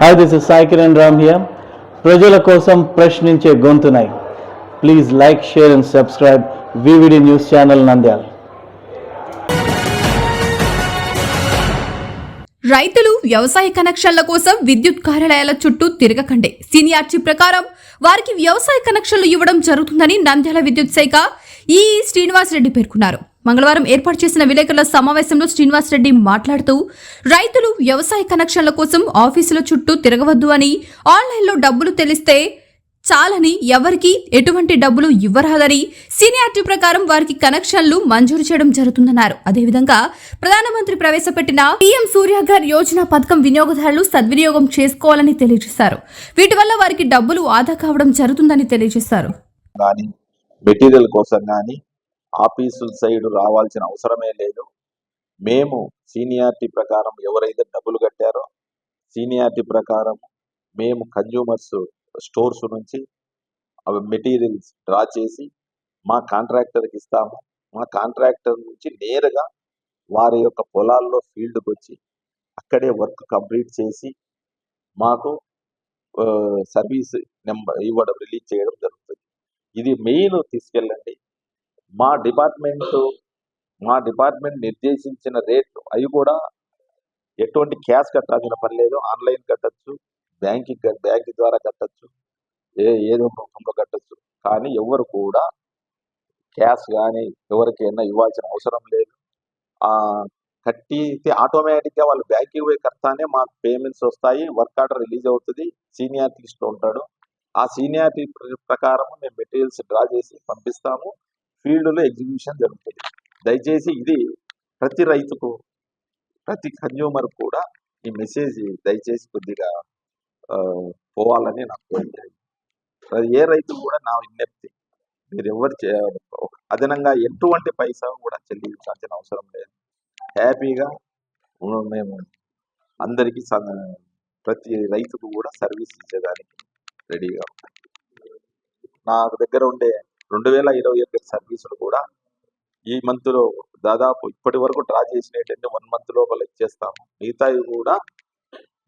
Hi this is Sai Kiran Ram here ప్రజల కోసం ప్రశ్నించే గొంతునై. Please like share and subscribe VVD news channel Nandyal రైతులు వ్యవసాయ కనెక్షన్ల కోసం విద్యుత్ కార్యాలయాల చుట్టూ తిరగకండి. సీనియార్టీ ప్రకారం వారికి వ్యవసాయ కనెక్షన్లు ఇవ్వడం జరుగుతుందని నంద్యాల విద్యుత్ శాఖ ఈ శ్రీనివాస్ రెడ్డి పేర్కొన్నారు. మంగళవారం ఏర్పాటు చేసిన విలేకరుల సమావేశంలో శ్రీనివాసరెడ్డి మాట్లాడుతూ రైతులు వ్యవసాయ కనెక్షన్ల కోసం ఆఫీసుల చుట్టూ తిరగవద్దు అని ఆన్లైన్లో డబ్బులు తెలిస్తే చాలని ఎవరికి ఎటువంటి డబ్బులు ఇవ్వరాదని సీనియారిటీ ప్రకారం వారికి కనెక్షన్లు మంజూరు చేయడం జరుగుతుందన్నారు. అదేవిధంగా ప్రధానమంత్రి ప్రవేశపెట్టిన పీఎం సూర్యాఘర్ యోజన పథకం వినియోగదారులు సద్వినియోగం చేసుకోవాలని తెలియజేశారు. వీటి వల్ల వారికి డబ్బులు ఆదా కావడం జరుగుతుందని తెలియజేశారు. మెటీరియల్ కోసం కానీ ఆఫీసు సైడ్ రావాల్సిన అవసరమే లేదు. మేము సీనియారిటీ ప్రకారం ఎవరైతే డబ్బులు కట్టారో సీనియారిటీ ప్రకారం మేము కన్జ్యూమర్స్ స్టోర్స్ నుంచి అవి మెటీరియల్స్ డ్రా చేసి మా కాంట్రాక్టర్కి ఇస్తాము. మా కాంట్రాక్టర్ నుంచి నేరుగా వారి యొక్క పొలాల్లో ఫీల్డ్కి వచ్చి అక్కడే వర్క్ కంప్లీట్ చేసి మాకు సర్వీస్ నెంబర్ ఇవ్వడం రిలీజ్ చేయడం జరుగుతుంది. ఇది మెయిన్ తీసుకెళ్ళండి. మా డిపార్ట్మెంట్ మా డిపార్ట్మెంట్ నిర్దేశించిన రేటు అవి కూడా ఎటువంటి క్యాష్ కట్టాల్సిన పని లేదు ఆన్లైన్ కట్టచ్చు బ్యాంకింగ్ బ్యాంక్ ద్వారా కట్టచ్చు ఏ ఏదో రూపంలో కట్టచ్చు. కానీ ఎవరు కూడా క్యాష్ కానీ ఎవరికైనా ఇవ్వాల్సిన అవసరం లేదు. ఆ కట్టితే ఆటోమేటిక్గా వాళ్ళు బ్యాంకింగ్ పోయి కడతానే మాకు పేమెంట్స్ వస్తాయి వర్క్ ఆర్డర్ రిలీజ్ అవుతుంది సీనియారిటీ లిస్ట్లో ఉంటాడు. ఆ సీనియారిటీ ప్రకారం మేము మెటీరియల్స్ డ్రా చేసి పంపిస్తాము. ఫీల్డ్లో ఎగ్జిక్యూషన్ జరుగుతుంది. దయచేసి ఇది ప్రతి రైతుకు ప్రతి కన్జ్యూమర్ కూడా ఈ మెసేజ్ దయచేసి కొద్దిగా పోవాలని నాకు కోరిక. ఏ రైతు కూడా నా విజ్ఞప్తి. మీరు ఎవరు అదనంగా ఎటువంటి పైసా కూడా చెల్లించాల్సిన అవసరం లేదు. హ్యాపీగా మేము అందరికీ స- ప్రతి రైతుకు కూడా సర్వీస్ ఇచ్చేదానికి రెడీగా ఉన్నాం. నా దగ్గర ఉండే రెండు వేల ఇరవై ఒకటి సర్వీసులు కూడా ఈ మంత్లో దాదాపు ఇప్పటి వరకు డ్రా చేసినట్టయితే వన్ మంత్ లోపల ఇచ్చేస్తాము. మిగతావి కూడా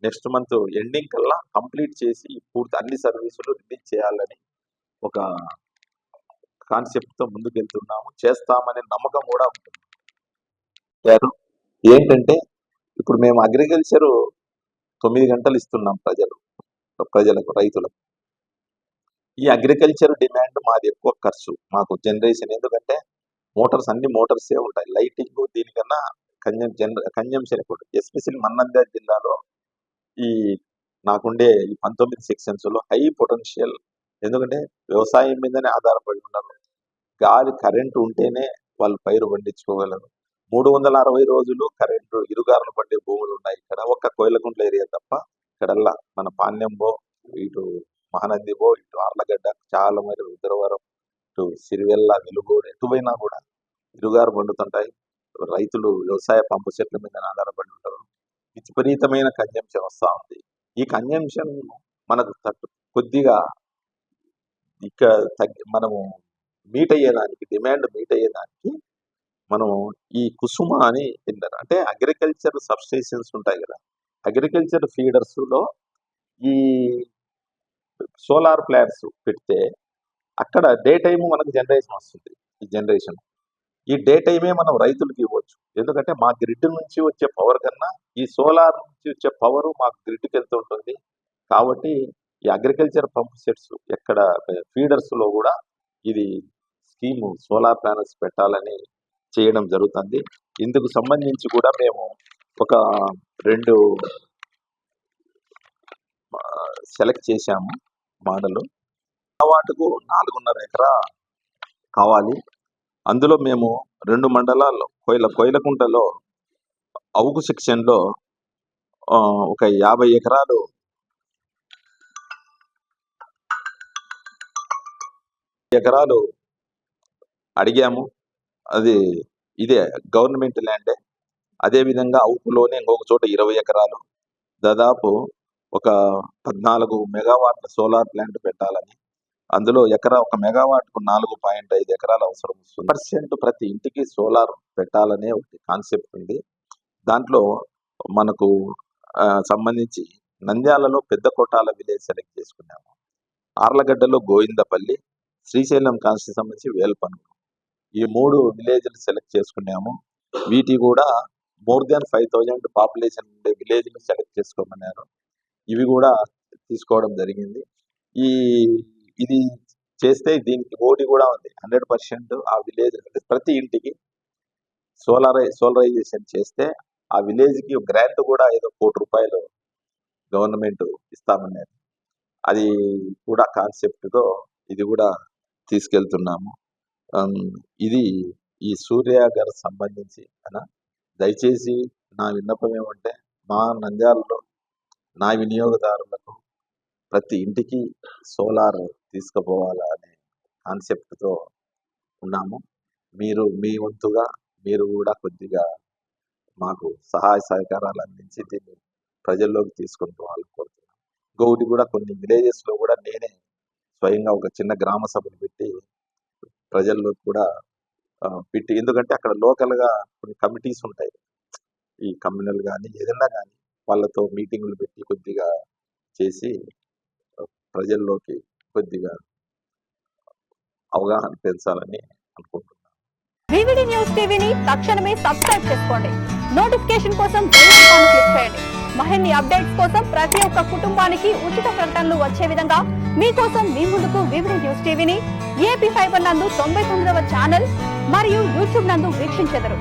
నెక్స్ట్ మంత్ ఎండింగ్ కల్లా కంప్లీట్ చేసి పూర్తి అన్ని సర్వీసులు రిలీజ్ చేయాలని ఒక కాన్సెప్ట్తో ముందుకు వెళ్తున్నాము చేస్తామనే నమ్మకం కూడా ఉంటుంది. ఏంటంటే ఇప్పుడు మేము అగ్రికల్చర్ తొమ్మిది గంటలు ఇస్తున్నాం ప్రజలు ప్రజలకు రైతులకు. ఈ అగ్రికల్చర్ డిమాండ్ మాది ఎక్కువ ఖర్చు. మాకు జనరేషన్ ఎందుకంటే మోటార్స్ అన్ని మోటార్సే ఉంటాయి. లైటింగ్ దీనికన్నా కన్జం జనర కన్జంప్షన్ ఎక్కువ ఎస్పెషల్లీ మన్నంద్యాల జిల్లాలో ఈ నాకుండే ఈ పంతొమ్మిది సెక్షన్స్లో హై పొటెన్షియల్ ఎందుకంటే వ్యవసాయం మీదనే ఆధారపడి ఉన్నారు గాలి కరెంటు ఉంటేనే వాళ్ళు పైరు పండించుకోగలరు. మూడు వందల అరవై రోజులు కరెంటు ఇరుగారులు పండే భూములు ఉన్నాయి. ఇక్కడ ఒక్క కోయిలకుంట్ల ఏరియా తప్ప ఇక్కడల్లా మన పాణ్యంబో ఇటు మహానందిబో ఇటు ఆర్లగడ్డ చాలమరి రుద్రవరం ఇటు సిరివెల్ల వెలుగోడు ఎటువైనా కూడా ఇరుగారు పండుతుంటాయి. రైతులు వ్యవసాయ పంపు చెట్ల మీద ఆధారపడి ఉంటారు. విపరీతమైన కన్జంప్షన్ వస్తూ ఉంది. ఈ కన్జంప్షన్ మనకు తట్టు కొద్దిగా ఇక తగ్గి మనము మీట్ అయ్యేదానికి డిమాండ్ మీట్ అయ్యేదానికి మనము ఈ కుసుమ అని తిన్నారు అంటే అగ్రికల్చర్ సబ్స్టేషన్స్ ఉంటాయి కదా. అగ్రికల్చర్ ఫీడర్స్లో ఈ సోలార్ ప్లాంట్స్ పెడితే అక్కడ డే టైము మనకు జనరేషన్ వస్తుంది ఈ జనరేషన్. ఈ డే టైమే మనం రైతులకు ఇవ్వచ్చు. ఎందుకంటే మా గ్రిడ్ నుంచి వచ్చే పవర్ కన్నా ఈ సోలార్ నుంచి వచ్చే పవర్ మాకు గ్రిడ్కి వెళ్తూ ఉంటుంది? కాబట్టి ఈ అగ్రికల్చర్ పంప్ సెట్స్ ఎక్కడ ఫీడర్స్లో కూడా ఇది స్కీము సోలార్ ప్యానల్స్ పెట్టాలని చేయడం జరుగుతుంది. ఇందుకు సంబంధించి కూడా మేము ఒక రెండు సెలెక్ట్ చేశాము. మాటలు వాటుకు నాలుగున్నర ఎకరా కావాలి. అందులో మేము రెండు మండలాల్లో కోయిల కోయిలకుంటలో అవుకు సెక్షన్లో ఒక యాభై ఎకరాలు ఎకరాలు అడిగాము. అది ఇదే గవర్నమెంట్ ల్యాండే. అదేవిధంగా అవుకులోనే ఇంకొక చోట ఇరవై ఎకరాలు. దాదాపు ఒక పద్నాలుగు మెగావాట్ల సోలార్ ప్లాంట్ పెట్టాలని. అందులో ఎకరా ఒక మెగావాట్కు నాలుగు పాయింట్ ఐదు ఎకరాలు అవసరం వస్తుంది. పర్సెంట్ ప్రతి ఇంటికి సోలార్ పెట్టాలనే ఒక కాన్సెప్ట్ ఉంది. దాంట్లో మనకు ఆ, సంబంధించి నంద్యాలలో పెద్ద కోటాల విలేజ్ సెలెక్ట్ చేసుకున్నాము. ఆర్లగడ్డలో గోవిందపల్లి శ్రీశైలం కాన్స్టి సంబంధించి వేల్పనులు. ఈ మూడు విలేజ్లు సెలెక్ట్ చేసుకున్నాము. వీటి కూడా more than five thousand population ఉండే విలేజ్లు సెలెక్ట్ చేసుకోమన్నారు. ఇవి కూడా తీసుకోవడం జరిగింది. ఈ ఇది చేస్తే దీనికి ఓటీ కూడా ఉంది. హండ్రెడ్ పర్సెంట్ ఆ విలేజ్ ప్రతి ఇంటికి సోలార్ సోలరైజేషన్ చేస్తే ఆ విలేజ్కి గ్రాంట్ కూడా ఏదో కోటి రూపాయలు గవర్నమెంట్ ఇస్తామన్నారు అది కూడా కాన్సెప్ట్తో ఇది కూడా తీసుకెళ్తున్నాము. ఇది ఈ సూర్య గారికి సంబంధించి అన్న దయచేసి నా విన్నపం ఏమంటే మా నంద్యాలలో నా వినియోగదారులకు ప్రతి ఇంటికి సోలార్ తీసుకుపోవాలా అనే కాన్సెప్ట్తో ఉన్నాము. మీరు మీ వంతుగా మీరు కూడా కొద్దిగా మాకు సహాయ సహకారాలు అందించి దీన్ని ప్రజల్లోకి తీసుకుని పోవాలని కోరుతున్నాను ఇంకొకటి కూడా కొన్ని విలేజెస్లో కూడా నేనే స్వయంగా ఒక చిన్న గ్రామ సభను పెట్టి ప్రజల్లో కూడా పెట్టి ఎందుకంటే అక్కడ లోకల్గా కొన్ని కమిటీస్ ఉంటాయి. ఈ కమ్యూనల్ కానీ ఏదైనా కానీ వాళ్ళతో మీటింగ్లు పెట్టి కొద్దిగా చేసి ప్రజల్లోకి కొద్దిగా అవగాహన పెంచాలని అనుకుంటున్నాను. వివిడి న్యూస్ టీవీని తక్షణమే సబ్స్క్రైబ్ చేసుకోండి. నోటిఫికేషన్ కోసం బెల్ ఐకాన్ క్లిక్ చేయండి. మరిన్ని అప్డేట్స్ కోసం ప్రతి ఒక్క కుటుంబానికి ఉచిత ప్రకటనలు వచ్చే విధంగా మీకోసం మీ ముందుకు వివిడి న్యూస్ టీవీని ఏపీ ఫైబర్ నందు తొంభై తొమ్మిదవ ఛానల్ మరియు యూట్యూబ్ నందు వీక్షించెదరు.